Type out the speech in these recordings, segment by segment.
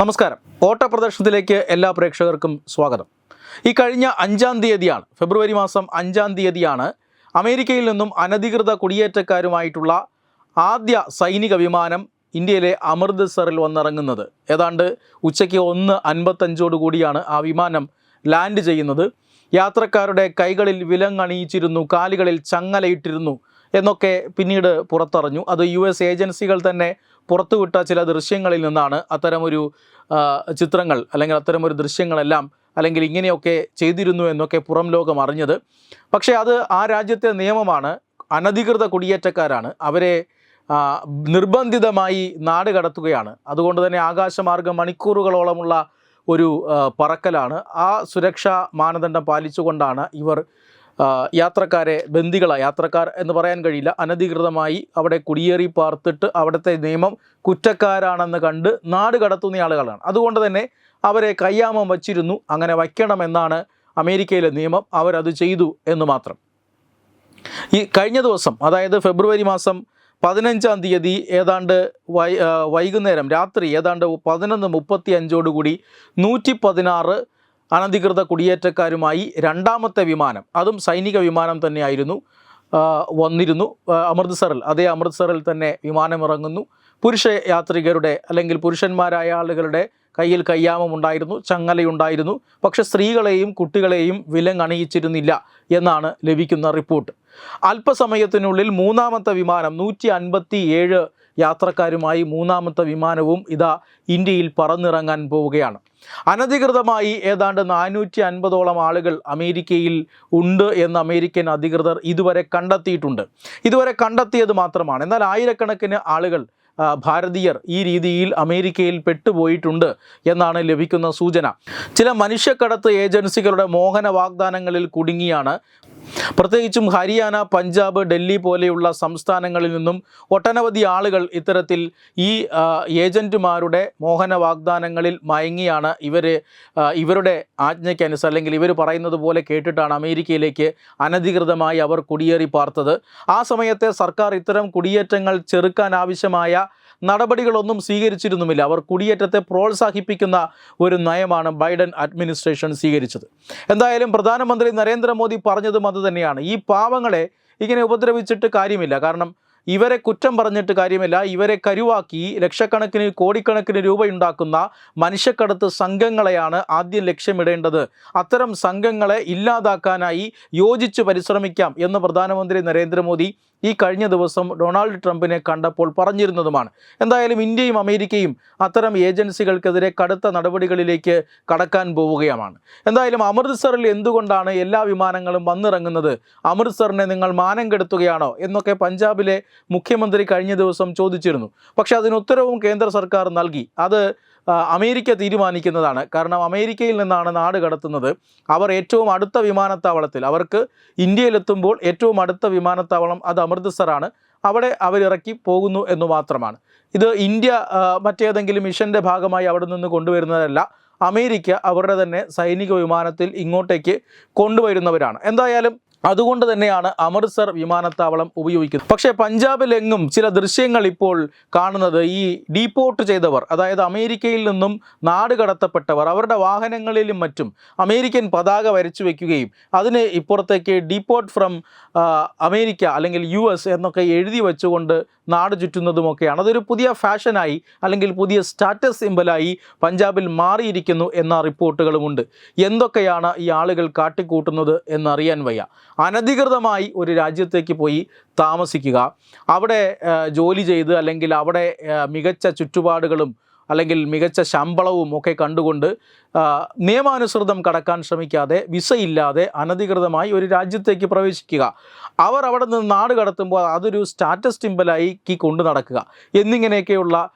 നമസ്കാരം. ഓട്ടപ്രദർശനത്തിലേക്ക് എല്ലാ പ്രേക്ഷകർക്കും സ്വാഗതം. ഈ കഴിഞ്ഞ അഞ്ചാം തീയതിയാണ് ഫെബ്രുവരി മാസം അഞ്ചാം തീയതിയാണ് അമേരിക്കയിൽ നിന്നും അനധികൃത കുടിയേറ്റക്കാരുമായിട്ടുള്ള ആദ്യ സൈനിക വിമാനം ഇന്ത്യയിലെ അമൃത്സറിൽ വന്നിറങ്ങുന്നത്. ഏതാണ്ട് ഉച്ചയ്ക്ക് ഒന്ന് അൻപത്തഞ്ചോട് കൂടിയാണ് ആ വിമാനം ലാൻഡ് ചെയ്യുന്നത്. യാത്രക്കാരുടെ കൈകളിൽ വിലങ്ങണിയിച്ചിരുന്നു കാലുകളിൽ ചങ്ങലയിട്ടിരുന്നു. എന്നൊക്കെ പിന്നീട് പുറത്തറിഞ്ഞു. അത് യു എസ് ഏജൻസികൾ തന്നെ പുറത്തുവിട്ട ചില ദൃശ്യങ്ങളിൽ നിന്നാണ് അത്തരമൊരു ചിത്രങ്ങൾ അല്ലെങ്കിൽ അത്തരമൊരു ദൃശ്യങ്ങളെല്ലാം അല്ലെങ്കിൽ ഇങ്ങനെയൊക്കെ ചെയ്തിരുന്നു എന്നൊക്കെ പുറം ലോകം അറിഞ്ഞത്. പക്ഷേ അത് ആ രാജ്യത്തെ നിയമമാണ്. അനധികൃത കുടിയേറ്റക്കാരാണ്. അവരെ നിർബന്ധിതമായി നാട് കടത്തുകയാണ്. അതുകൊണ്ട് തന്നെ ആകാശമാർഗം മണിക്കൂറുകളോളമുള്ള ഒരു പറക്കലാണ്. ആ സുരക്ഷാ മാനദണ്ഡം പാലിച്ചുകൊണ്ടാണ് ഇവർ യാത്രക്കാരെ ബന്ദികള യാത്രക്കാർ എന്ന് പറയാൻ കഴിയില്ല. അനധികൃതമായി അവിടെ കുടിയേറി പാർത്തിട്ട് അവിടുത്തെ നിയമം കുറ്റക്കാരാണെന്ന് കണ്ട് നാട് കടത്തുന്ന ആളുകളാണ്. അതുകൊണ്ട് തന്നെ അവരെ കയ്യാമം വച്ചിരുന്നു. അങ്ങനെ വയ്ക്കണമെന്നാണ് അമേരിക്കയിലെ നിയമം. അവരത് ചെയ്തു എന്ന് മാത്രം. ഈ കഴിഞ്ഞ ദിവസം അതായത് ഫെബ്രുവരി മാസം പതിനഞ്ചാം തീയതി ഏതാണ്ട് വൈകുന്നേരം രാത്രി ഏതാണ്ട് പതിനൊന്ന് മുപ്പത്തി അഞ്ചോടുകൂടി നൂറ്റി പതിനാറ് അനധികൃത കുടിയേറ്റക്കാരുമായി രണ്ടാമത്തെ വിമാനം അതും സൈനിക വിമാനം തന്നെയായിരുന്നു വന്നിരുന്നു. അമൃത്സറിൽ അതേ അമൃത്സറിൽ തന്നെ വിമാനമിറങ്ങുന്നു. പുരുഷ യാത്രികരുടെ അല്ലെങ്കിൽ പുരുഷന്മാരായ ആളുകളുടെ കയ്യിൽ കയ്യാമമുണ്ടായിരുന്നു ചങ്ങലയുണ്ടായിരുന്നു. പക്ഷെ സ്ത്രീകളെയും കുട്ടികളെയും വിലങ്ങണിയിച്ചിരുന്നില്ല എന്നാണ് ലഭിക്കുന്ന റിപ്പോർട്ട്. അല്പസമയത്തിനുള്ളിൽ മൂന്നാമത്തെ വിമാനം നൂറ്റി അൻപത്തി ഏഴ് യാത്രക്കാരുമായി മൂന്നാമത്തെ വിമാനവും ഇതാ ഇന്ത്യയിൽ പറന്നിറങ്ങാൻ പോവുകയാണ്. അനധികൃതമായി ഏതാണ്ട് നാനൂറ്റി അൻപതോളം ആളുകൾ അമേരിക്കയിൽ ഉണ്ട് എന്ന് അമേരിക്കൻ അധികൃതർ ഇതുവരെ കണ്ടെത്തിയിട്ടുണ്ട്. ഇതുവരെ കണ്ടെത്തിയത് മാത്രമാണ്. എന്നാൽ ആയിരക്കണക്കിന് ആളുകൾ ഭാരതീയർ ഈ രീതിയിൽ അമേരിക്കയിൽ പെട്ടുപോയിട്ടുണ്ട് എന്നാണ് ലഭിക്കുന്ന സൂചന. ചില മനുഷ്യക്കടത്ത് ഏജൻസികളുടെ മോഹന വാഗ്ദാനങ്ങളിൽ കുടുങ്ങിയാണ് പ്രത്യേകിച്ചും ഹരിയാന പഞ്ചാബ് ഡൽഹി പോലെയുള്ള സംസ്ഥാനങ്ങളിൽ നിന്നും ഒട്ടനവധി ആളുകൾ ഇത്തരത്തിൽ ഈ ഏജന്റുമാരുടെ മോഹന വാഗ്ദാനങ്ങളിൽ മയങ്ങിയാണ്. ഇവർ ഇവരുടെ ആജ്ഞയ്ക്കനുസരിച്ച് അല്ലെങ്കിൽ ഇവർ പറയുന്നത് പോലെ കേട്ടിട്ടാണ് അമേരിക്കയിലേക്ക് അനധികൃതമായി അവർ കുടിയേറി പാർത്തത്. ആ സമയത്തെ സർക്കാർ ഇത്തരം കുടിയേറ്റങ്ങൾ ചെറുക്കാൻ ആവശ്യമായ നടപടികളൊന്നും സ്വീകരിച്ചിരുന്നുമില്ല. അവർ കുടിയേറ്റത്തെ പ്രോത്സാഹിപ്പിക്കുന്ന ഒരു നയമാണ് ബൈഡൻ അഡ്മിനിസ്ട്രേഷൻ സ്വീകരിച്ചത്. എന്തായാലും പ്രധാനമന്ത്രി നരേന്ദ്രമോദി പറഞ്ഞതും അത് തന്നെയാണ്. ഈ പാവങ്ങളെ ഇങ്ങനെ ഉപദ്രവിച്ചിട്ട് കാര്യമില്ല. കാരണം ഇവരെ കുറ്റം പറഞ്ഞിട്ട് കാര്യമില്ല. ഇവരെ കരുവാക്കി ലക്ഷക്കണക്കിന് കോടിക്കണക്കിന് രൂപയുണ്ടാക്കുന്ന മനുഷ്യക്കടത്ത് സംഘങ്ങളെയാണ് ആദ്യം ലക്ഷ്യമിടേണ്ടത്. അത്തരം സംഘങ്ങളെ ഇല്ലാതാക്കാനായി യോജിച്ച് പരിശ്രമിക്കാം എന്ന് പ്രധാനമന്ത്രി നരേന്ദ്രമോദി ഈ കഴിഞ്ഞ ദിവസം ഡൊണാൾഡ് ട്രംപിനെ കണ്ടപ്പോൾ പറഞ്ഞിരുന്നതുമാണ്. എന്തായാലും ഇന്ത്യയും അമേരിക്കയും അത്തരം ഏജൻസികൾക്കെതിരെ കടുത്ത നടപടികളിലേക്ക് കടക്കാൻ പോവുകയാണ്. എന്തായാലും അമൃത്സറിൽ എന്തുകൊണ്ടാണ് എല്ലാ വിമാനങ്ങളും വന്നിറങ്ങുന്നത്? അമൃത്സറിനെ നിങ്ങൾ മാനം കെടുത്തുകയാണോ? എന്നൊക്കെ പഞ്ചാബിലെ മുഖ്യമന്ത്രി കഴിഞ്ഞ ദിവസം ചോദിച്ചിരുന്നു. പക്ഷെ അതിന് ഉത്തരവും കേന്ദ്ര സർക്കാർ നൽകി. അത് അമേരിക്ക തീരുമാനിക്കുന്നതാണ്. കാരണം അമേരിക്കയിൽ നിന്നാണ് നാട് കടത്തുന്നത്. അവർ ഏറ്റവും അടുത്ത വിമാനത്താവളത്തിൽ അവർക്ക് ഇന്ത്യയിലെത്തുമ്പോൾ ഏറ്റവും അടുത്ത വിമാനത്താവളം അത് അമൃത്സറാണ്. അവിടെ അവരിറക്കി പോകുന്നു എന്ന് മാത്രമാണ്. ഇത് ഇന്ത്യ മറ്റേതെങ്കിലും മിഷന്റെ ഭാഗമായി അവിടെ നിന്ന് കൊണ്ടുവരുന്നതല്ല. അമേരിക്ക അവരുടെ തന്നെ സൈനിക വിമാനത്തിൽ ഇങ്ങോട്ടേക്ക് കൊണ്ടുവരുന്നവരാണ്. എന്തായാലും അതുകൊണ്ട് തന്നെയാണ് അമൃത്സർ വിമാനത്താവളം ഉപയോഗിക്കുന്നത്. പക്ഷേ പഞ്ചാബിലെങ്ങും ചില ദൃശ്യങ്ങൾ ഇപ്പോൾ കാണുന്നത് ഈ ഡീപ്പോർട്ട് ചെയ്തവർ അതായത് അമേരിക്കയിൽ നിന്നും നാട് കടത്തപ്പെട്ടവർ അവരുടെ വാഹനങ്ങളിലും മറ്റും അമേരിക്കൻ പതാക വരച്ചു വയ്ക്കുകയും അതിന് ഇപ്പുറത്തേക്ക് ഡീപ്പോർട്ട് ഫ്രം അമേരിക്ക അല്ലെങ്കിൽ യു എന്നൊക്കെ എഴുതി വെച്ചുകൊണ്ട് നാട് ചുറ്റുന്നതുമൊക്കെയാണ്. അതൊരു പുതിയ ഫാഷനായി അല്ലെങ്കിൽ പുതിയ സ്റ്റാറ്റസ് സിമ്പലായി പഞ്ചാബിൽ മാറിയിരിക്കുന്നു എന്ന റിപ്പോർട്ടുകളുമുണ്ട്. എന്തൊക്കെയാണ് ഈ ആളുകൾ കാട്ടിക്കൂട്ടുന്നത് എന്നറിയാൻ വയ്യ. അനധികൃതമായി ഒരു രാജ്യത്തേക്ക് പോയി താമസിക്കുക. അവിടെ ജോലി ചെയ്ത് അല്ലെങ്കിൽ അവിടെ മികച്ച ചുറ്റുപാടുകളും അല്ലെങ്കിൽ മികച്ച ശമ്പളവും ഒക്കെ കണ്ടുകൊണ്ട് നിയമാനുസൃതം കടക്കാൻ ശ്രമിക്കാതെ വിസയില്ലാതെ അനധികൃതമായി ഒരു രാജ്യത്തേക്ക് പ്രവേശിക്കുക. അവർ അവിടെ നിന്ന് നാട് കടത്തുമ്പോൾ അതൊരു സ്റ്റാറ്റസ് ടിമ്പലായി കൊണ്ടു നടക്കുക. എന്നിങ്ങനെയൊക്കെയുള്ള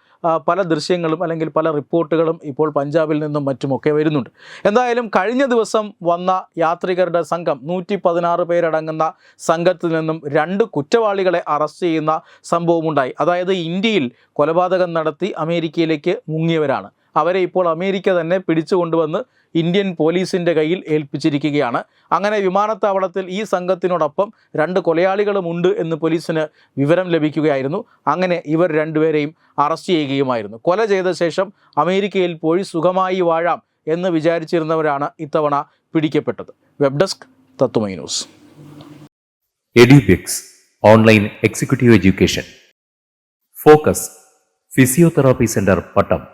പല ദൃശ്യങ്ങളും അല്ലെങ്കിൽ പല റിപ്പോർട്ടുകളും ഇപ്പോൾ പഞ്ചാബിൽ നിന്നും മറ്റുമൊക്കെ വരുന്നുണ്ട്. എന്തായാലും കഴിഞ്ഞ ദിവസം വന്ന യാത്രികരുടെ സംഘം നൂറ്റി പതിനാറ് പേരടങ്ങുന്ന സംഘത്തിൽ നിന്നും രണ്ട് കുറ്റവാളികളെ അറസ്റ്റ് ചെയ്യുന്ന സംഭവമുണ്ടായി. അതായത് ഇന്ത്യയിൽ കൊലപാതകം നടത്തി അമേരിക്കയിലേക്ക് മുങ്ങിയവരാണ്. അവരെ ഇപ്പോൾ അമേരിക്ക തന്നെ പിടിച്ചു കൊണ്ടുവന്ന് ഇന്ത്യൻ പോലീസിന്റെ കയ്യിൽ ഏൽപ്പിച്ചിരിക്കുകയാണ്. അങ്ങനെ വിമാനത്താവളത്തിൽ ഈ സംഘത്തിനോടൊപ്പം രണ്ട് കൊലയാളികളുമുണ്ട് എന്ന് പോലീസിന് വിവരം ലഭിക്കുകയായിരുന്നു. അങ്ങനെ ഇവർ രണ്ടുപേരെയും അറസ്റ്റ് ചെയ്യുകയുമായിരുന്നു. കൊല ചെയ്ത ശേഷം അമേരിക്കയിൽ പോയി സുഖമായി വാഴാം എന്ന് വിചാരിച്ചിരുന്നവരാണ് ഇത്തവണ പിടിക്കപ്പെട്ടത്. Web desk Tattvamayi news. Edubix online executive education. Focus physiotherapy centre Pattom.